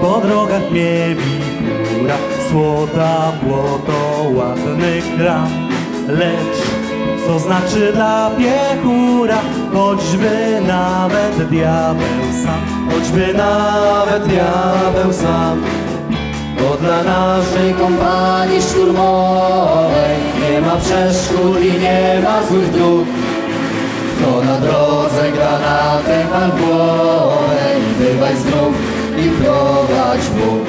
po drogach mieli pióra Słota, błoto, ładny kram. Lecz co znaczy dla piekura Choćby nawet diabeł sam Choćby nawet diabeł sam. Bo dla naszej kompanii szturmowej Nie ma przeszkód i nie ma złych dróg Kto na drodze granatem albo i prowadź Bóg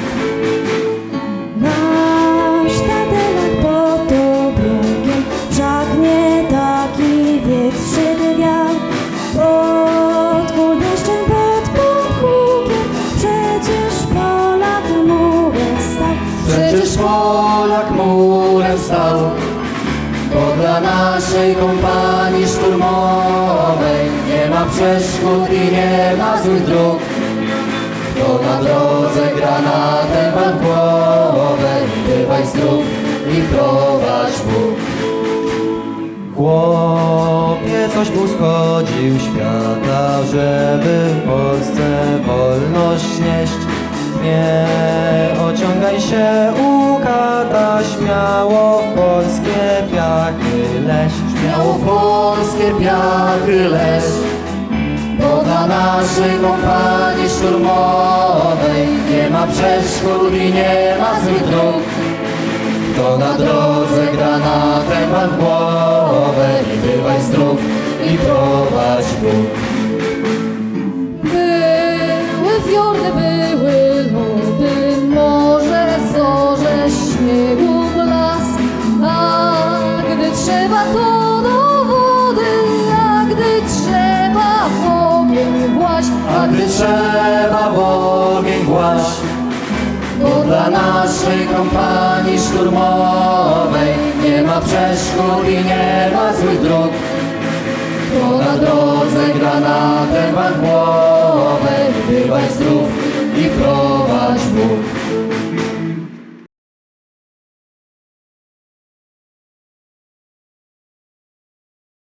Nasz Tadeusz pod obrogiem Żagnie taki wietrzyk wiał Pod deszczem, pod podhukiem Przecież Polak murem stał. Przecież Polak murem stał. Bo dla naszej kompanii szturmowej Nie ma przeszkód i nie ma złych dróg Na drodze granatem pan głowę Bywaj zdrów i prowadź Bóg Chłopie coś mu schodził świata, żeby w Polsce wolność nieść. Nie ociągaj się u kata, śmiało w polskie piachy leś. Śmiało w polskie piachy leś. Bo dla naszej kompanii szturmowej nie ma przeszkód i nie ma złych dróg. Kto na drodze granatem pan głowę I bywaj zdrów i prowadź Bóg A gdy trzeba w ogień właś Bo dla naszej kompanii szturmowej Nie ma przeszkód i nie ma złych dróg. Kto na drodze granatem pan w głowę Bywaj zdrów i prowadź